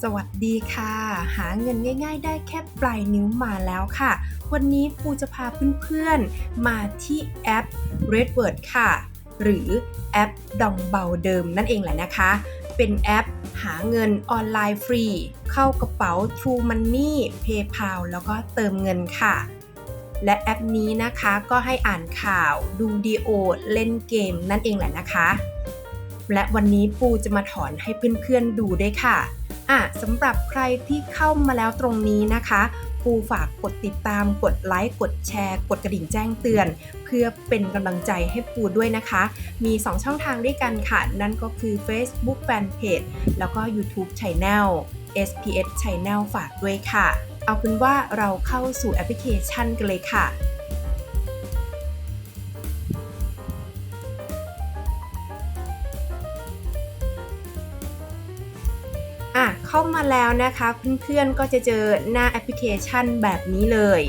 สวัสดีค่ะ หาเงินง่าย ๆ ได้แค่ปลายนิ้วมาแล้วค่ะ วันนี้ปูจะพาเพื่อนๆ มาที่แอป Redword ค่ะ หรือแอปดองเบาเดิมนั่นเองแหละนะคะ เป็นแอปหาเงินออนไลน์ฟรี เข้ากระเป๋า True Money PayPal แล้วก็เติมเงินค่ะ และแอปนี้นะคะก็ให้อ่านข่าวดูดีโอเล่นเกมนั่นเองแหละนะคะ และวันนี้ปูจะมาถอนให้เพื่อนๆดูด้วยค่ะ อะสำหรับใครที่เข้ามาแล้วตรงนี้นะคะปูฝากกดติดตาม กดไลค์ กดแชร์ กดกระดิ่งแจ้งเตือน เพื่อเป็นกำลังใจให้ปูด้วยนะคะ มี 2 ช่องทางด้วยกันค่ะ นั่นก็คือ Facebook Fanpage แล้วก็ YouTube Channel SPS Channel ฝากด้วยค่ะ เอาเป็นว่าเราเข้าสู่แอปพลิเคชันกันเลยค่ะอะามาแล้วนะคะ เพื่อนๆก็จะเจอหน้าแอปพลิเคชันแบบนี้เลย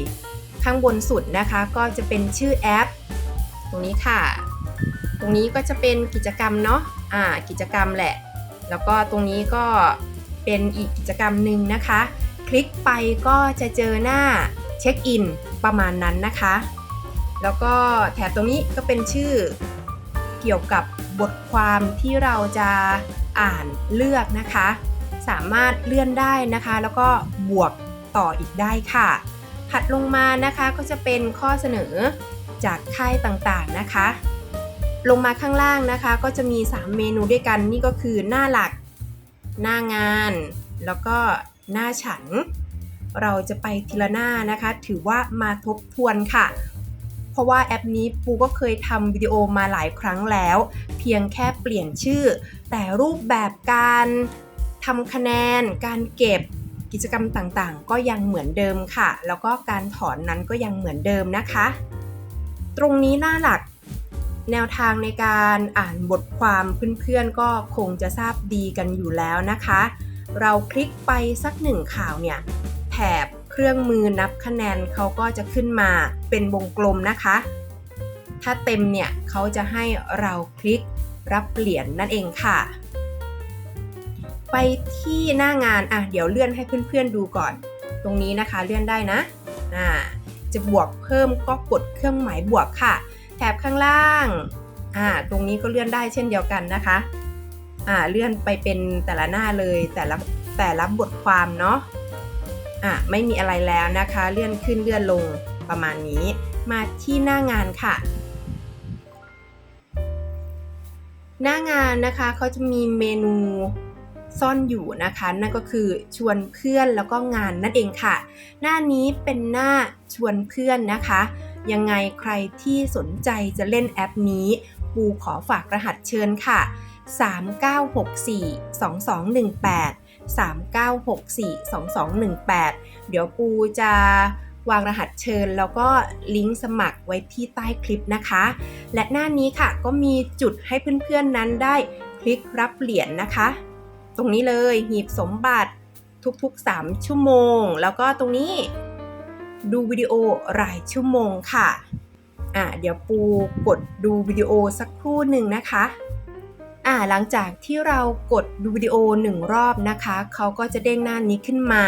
ข้างบนสุดนะคะก็จะเป็นชื่อแอป ตรงนี้ค่ะ ตรงนี้ก็จะเป็นกิจกรรมเนาะอ่ากิจกรรมแหละ แล้วก็ตรงนี้ก็เป็นอีกกิจกรรมหนึ่งนะคะ คลิกไปก็จะเจอหน้าเช็คอินประมาณนั้นนะคะ แล้วก็แถบตรงนี้ก็เป็นชื่อเกี่ยวกับบทความที่เราจะอ่านเลือกนะคะ สามารถเลื่อนได้นะคะ แล้วก็บวกต่ออีกได้ค่ะ ถัดลงมานะคะก็จะเป็นข้อเสนอจากค่ายต่างๆนะคะ ลงมาข้างล่างนะคะ ก็จะมี 3 เมนูด้วยกันนี่ก็คือหน้าหลัก หน้างาน แล้วก็หน้าฉัน เราจะไปทีละหน้านะคะ ถือว่ามาทบทวนค่ะเพราะว่าแอปนี้ปูก็เคยทำวิดีโอมาหลายครั้งแล้ว เพียงแค่เปลี่ยนชื่อ แต่รูปแบบการ ทำคะแนน การเก็บกิจกรรมต่างๆ ก็ยังเหมือนเดิมค่ะ แล้วก็การถอนนั้นก็ยังเหมือนเดิมนะคะ ตรงนี้หน้าหลักแนวทางในการอ่านบทความเพื่อนๆก็คงจะทราบดีกันอยู่แล้วนะคะ เราคลิกไปสักหนึ่งข่าวเนี่ยแถบเครื่องมือนับคะแนนเขาก็จะขึ้นมาเป็นวงกลมนะคะ ถ้าเต็มเนี่ยเขาจะให้เราคลิกรับเหรียญนนั่นเองค่ะ ไปที่หน้างานอะเดี๋ยวเลื่อนให้เพื่อนๆดูก่อน ตรงนี้นะคะเลื่อนได้นะอ่าจะบวกเพิ่มก็กดเครื่องหมายบวกค่ะ แถบข้างล่างอ่าตรงนี้ก็เลื่อนได้เช่นเดียวกันนะคะอ่าเลื่อนไปเป็นแต่ละหน้าเลยแต่ละแต่ละบทความเนาะอะไม่มีอะไรแล้วนะคะ เลื่อนขึ้นเลื่อนลงประมาณนี้มาที่หน้างานค่ะ หน้างานนะคะเขาจะมีเมนู ซ่อนอยู่นะคะ นั่นก็คือชวนเพื่อนแล้วก็งานนั่นเองค่ะ หน้านี้เป็นหน้าชวนเพื่อนนะคะ ยังไงใครที่สนใจจะเล่นแอปนี้ ปูขอฝากรหัสเชิญค่ะ 3964 2218 3964 2218 เดี๋ยวปูจะวางรหัสเชิญแล้วก็ลิงก์สมัครไว้ที่ใต้คลิปนะคะ และหน้านี้ค่ะก็มีจุดให้เพื่อนๆนั้นได้คลิกรับเหรียญนะคะ ตรงนี้เลยหีบสมบัติทุกๆ 3 ชั่วโมง แล้วก็ตรงนี้ดูวิดีโอรายชั่วโมงค่ะอะ เดี๋ยวปูกดดูวิดีโอสักครู่หนึ่งนะคะอ่าหลังจากที่เรากดดูวิดีโอหนึ่งรอบนะคะเขาก็จะเด้งหน้านี้ขึ้นมา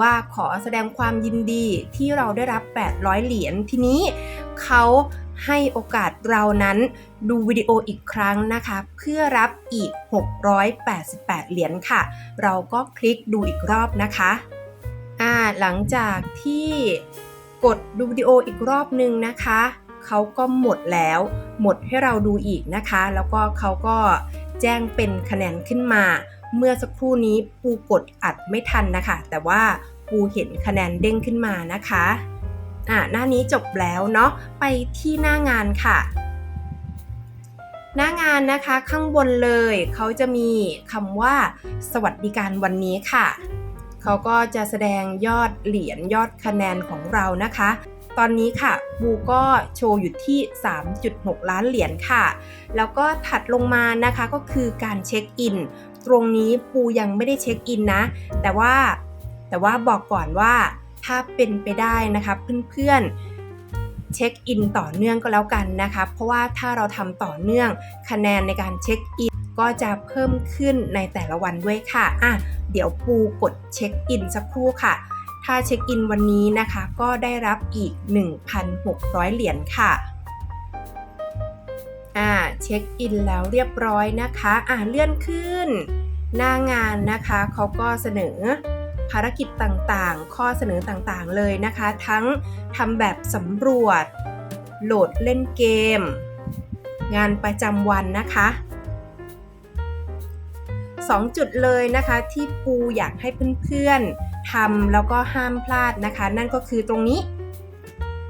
ว่าขอแสดงความยินดีที่เราได้รับ 800 เหรียญทีนี้เขา ให้โอกาสเรานั้นดูวิดีโออีกครั้งนะคะ เพื่อรับอีก 688 เหรียญค่ะ เราก็คลิกดูอีกรอบนะคะอ่าหลังจากที่กดดูวิดีโออีกรอบหนึ่งนะคะเขาก็หมดแล้ว หมดให้เราดูอีกนะคะ แล้วก็เขาก็แจ้งเป็นคะแนนขึ้นมา เมื่อสักครู่นี้ปูกดอัดไม่ทันนะคะ แต่ว่าปูเห็นคะแนนเด้งขึ้นมานะคะ อ่าหน้านี้จบแล้วเนาะไปที่หน้างานค่ะ หน้างานนะคะข้างบนเลยเขาจะมีคำว่า สวัสดิการวันนี้ค่ะเขาก็จะแสดงยอดเหรียญยอดคะแนนของเรานะคะ ตอนนี้ค่ะปูก็โชว์อยู่ที่ 3.6 ล้านเหรียญค่ะ แล้วก็ถัดลงมานะคะก็คือการเช็คอิน ตรงนี้ปูยังไม่ได้เช็คอินนะ แต่ว่าแต่ว่าบอกก่อนว่า ถ้าเป็นไปได้นะคะเพื่อนๆเช็คอินต่อเนื่องก็แล้วกันนะคะเพราะว่าถ้าเราทำต่อเนื่องคะแนนในการเช็คอินก็จะเพิ่มขึ้นในแต่ละวันด้วยค่ะอะ เดี๋ยวปูกดเช็คอินสักครู่ค่ะ ถ้าเช็คอินวันนี้นะคะ ก็ได้รับอีก 1,600 เหรียญค่ะอ่าเช็คอินแล้วเรียบร้อยนะคะ อ่าเลื่อนขึ้น หน้างานนะคะเขาก็เสนอ ภารกิจต่างๆ ข้อเสนอต่างๆเลยนะคะ ทั้งทำแบบสำรวจ โหลดเล่นเกม งานประจำวันนะคะ2 จุดเลยนะคะที่ปูอยากให้เพื่อนๆทำแล้วก็ห้ามพลาดนะคะ นั่นก็คือตรงนี้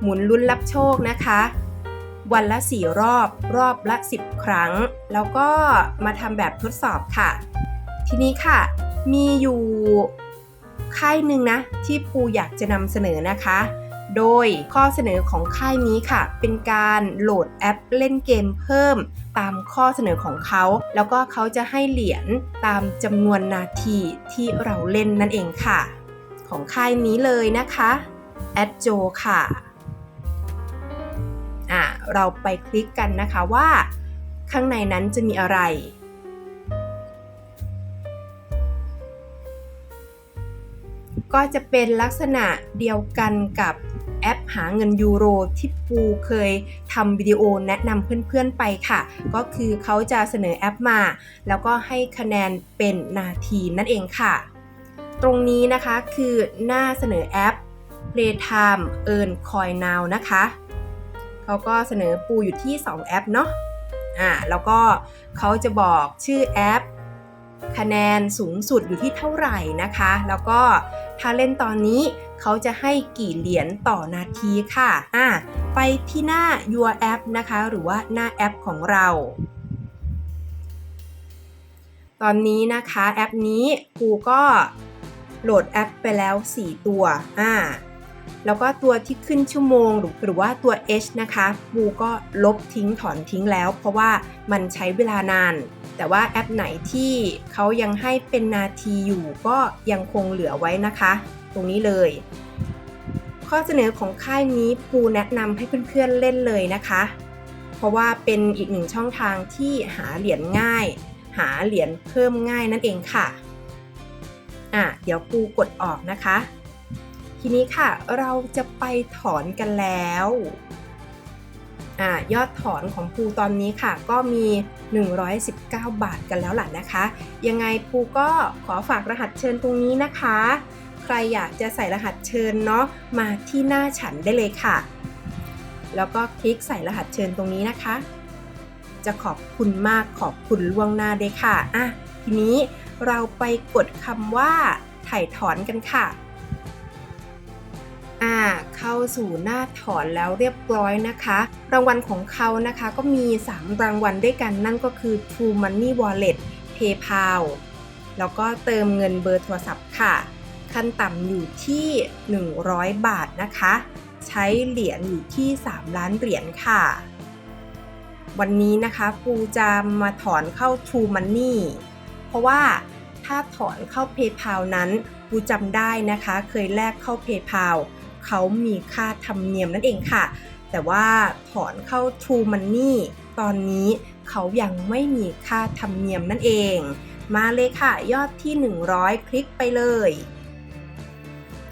หมุนลุ้นรับโชคนะคะ วันละ 4 รอบรอบละ 10 ครั้ง แล้วก็มาทำแบบทดสอบค่ะ ทีนี้ค่ะ มีอยู่ ค่ายหนึ่งนะที่ปูอยากจะนำเสนอนะคะ โดยข้อเสนอของค่ายนี้ค่ะ เป็นการโหลดแอปเล่นเกมเพิ่มตามข้อเสนอของเขา แล้วก็เขาจะให้เหรียญตามจำนวนนาทีที่เราเล่นนั่นเองค่ะ ของค่ายนี้เลยนะคะแอดโจค่ะอะ เราไปคลิกกันนะคะว่า ข้างในนั้นจะมีอะไร ก็จะเป็นลักษณะเดียวกันกับแอปหาเงินยูโรที่ปูเคยทำวิดีโอแนะนำเพื่อนๆไปค่ะ ก็คือเขาจะเสนอแอปมา แล้วก็ให้คะแนนเป็นนาทีนั่นเองค่ะ ตรงนี้นะคะคือหน้าเสนอแอป Playtime Earn Coin Now นะคะเขาก็เสนอปูอยู่ที่ 2 แอปเนาะอ่าแล้วก็เขาจะบอกชื่อแอป คะแนนสูงสุดอยู่ที่เท่าไหร่นะคะ แล้วก็ ถ้าเล่นตอนนี้เขาจะให้กี่เหรียญต่อนาทีค่ะอ่าไปที่หน้า Your App นะคะ หรือว่าหน้าแอปของเรา ตอนนี้นะคะแอปนี้ปูก็โหลดแอปไปแล้ว 4 ตัวอ่าแล้วก็ตัวที่ขึ้นชั่วโมงหรือหรือว่าตัว H นะคะปูก็ลบทิ้งถอนทิ้งแล้ว เพราะว่ามันใช้เวลานาน แต่ว่าแอปไหนที่เขายังให้เป็นนาทีอยู่ก็ยังคงเหลือไว้นะคะ ตรงนี้เลย ข้อเสนอของค่ายนี้ปูแนะนำให้เพื่อนๆเล่นเลยนะคะ เพราะว่าเป็นอีกหนึ่งช่องทางที่หาเหรียญง่าย หาเหรียญเพิ่มง่ายนั่นเองค่ะอะเดี๋ยวปูกดออกนะคะ ทีนี้ค่ะเราจะไปถอนกันแล้ว อยอดถอนของปูตอนนี้ค่ะ ก็มี 119 บาทกันแล้วล่ะนะคะ ยังไงปูก็ขอฝากรหัสเชิญตรงนี้นะคะ ใครอยากจะใส่รหัสเชิญเนาะมาที่หน้าฉันได้เลยค่ะ แล้วก็คลิกใส่รหัสเชิญตรงนี้นะคะ จะขอบคุณมากขอบคุณล่วงหน้าด้วยค่ะอะทีนี้เราไปกดคำว่าถ่ายถอนกันค่ะ อ่าเข้าสู่หน้าถอนแล้วเรียบร้อยนะคะ รางวัลของเขานะคะก็มี 3 รางวัลด้วยกันนั่นก็คือ True Money Wallet PayPal แล้วก็เติมเงินเบอร์โทรศัพท์ค่ะ ขั้นต่ำอยู่ที่ 100 บาทนะคะ ใช้เหรียญอยู่ที่ 3 ล้านเหรียญค่ะ วันนี้นะคะปูจะมาถอนเข้า True Money เพราะว่าถ้าถอนเข้า PayPal นั้นปูจำได้นะคะ เคยแลกเข้า PayPal เขามีค่าธรรมเนียมนั่นเองค่ะ แต่ว่าถอนเข้า True Money ตอนนี้เขายังไม่มีค่าธรรมเนียมนั่นเอง มาเลยค่ะ ยอดที่ 100 คลิกไปเลย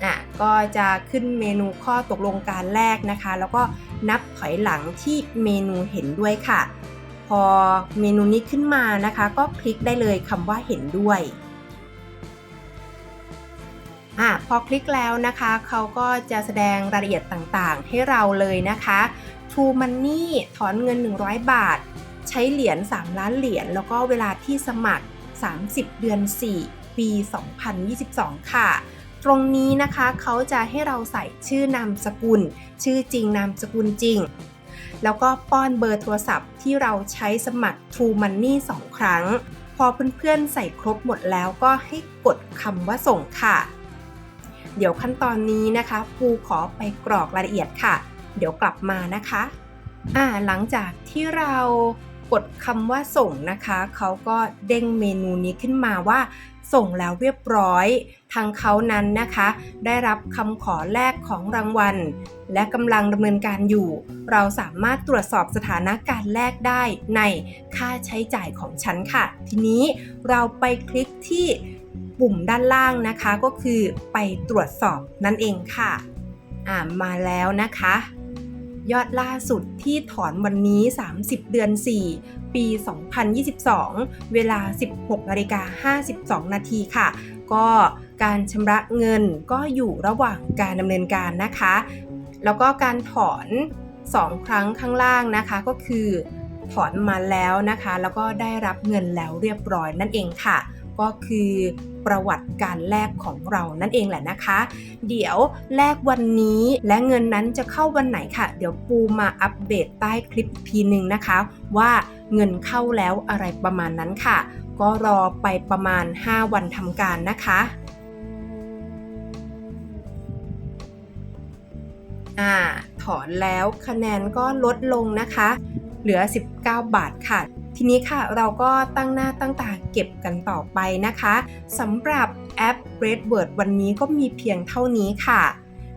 อะก็จะขึ้นเมนูข้อตกลงการแรกนะคะ แล้วก็นับถอยหลังที่เมนูเห็นด้วยค่ะ พอเมนูนี้ขึ้นมานะคะ ก็คลิกได้เลยคำว่าเห็นด้วย อะพอคลิกแล้วนะคะ เขาก็จะแสดงรายละเอียดต่างๆ ให้เราเลยนะคะ True Money ถอนเงิน 100 บาท ใช้เหรียญ 3 ล้านเหรียญ แล้วก็เวลาที่สมัคร 30 เดือน 4 ปี 2022 ค่ะ ตรงนี้นะคะเขาจะให้เราใส่ชื่อนามสกุล ชื่อจริงนามสกุลจริง แล้วก็ป้อนเบอร์โทรศัพท์ที่เราใช้สมัคร True Money 2 ครั้ง พอเพื่อนๆใส่ครบหมดแล้วก็ให้กดคำว่าส่งค่ะ เดี๋ยวขั้นตอนนี้นะคะปูขอไปกรอกรายละเอียดค่ะ เดี๋ยวกลับมานะคะอ่าหลังจากที่เรากดคำว่าส่งนะคะ เขาก็เด้งเมนูนี้ขึ้นมาว่า ส่งแล้วเรียบร้อย ทางเขานั้นนะคะ ได้รับคำขอแลกของรางวัล และกำลังดำเนินการอยู่ เราสามารถตรวจสอบสถานะการแลกได้ในค่าใช้จ่ายของฉันค่ะ ทีนี้เราไปคลิกที่ ปุ่มด้านล่างนะคะ ก็คือไปตรวจสอบนั่นเองค่ะอ่ามาแล้วนะคะ ยอดล่าสุดที่ถอนวันนี้ 30 เดือน 4 ปี 2022 เวลา 16นาฬิกา52 นาทีค่ะ ก็การชำระเงินก็อยู่ระหว่างการดำเนินการนะคะ แล้วก็การถอน 2 ครั้งข้างล่างนะคะก็คือถอนมาแล้วนะคะ แล้วก็ได้รับเงินแล้วเรียบร้อยนั่นเองค่ะ ก็คือประวัติการแลกของเรานั่นเองแหละนะคะ เดี๋ยวแลกวันนี้และเงินนั้นจะเข้าวันไหนค่ะ เดี๋ยวปูมาอัปเดตใต้คลิปทีหนึ่งนะคะ ว่าเงินเข้าแล้วอะไรประมาณนั้นค่ะ ก็รอไปประมาณ 5 วันทำการนะคะอ่าถอนแล้วคะแนนก็ลดลงนะคะ เหลือ 19 บาทค่ะ ทีนี้ค่ะเราก็ตั้งหน้าตั้งตาเก็บกันต่อไปนะคะสำหรับแอป r e d w o r d วันนี้ก็มีเพียงเท่านี้ค่ะ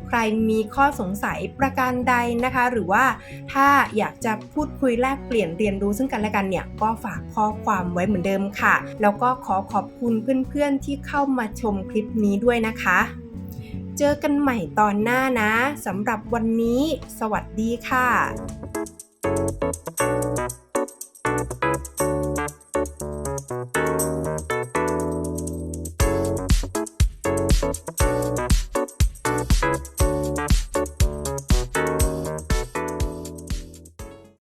ใครมีข้อสงสัยประการใดนะคะ หรือว่าถ้าอยากจะพูดคุยแลกเปลี่ยนเรียนรู้ซึ่งกันและกันเนี่ยก็ฝากข้อความไว้เหมือนเดิมค่ะ แล้วก็ขอขอบคุณเพื่อนๆที่เข้ามาชมคลิปนี้ด้วยนะคะเจอกันใหม่ตอนหน้านะสำหรับวันนี้ สวัสดีค่ะ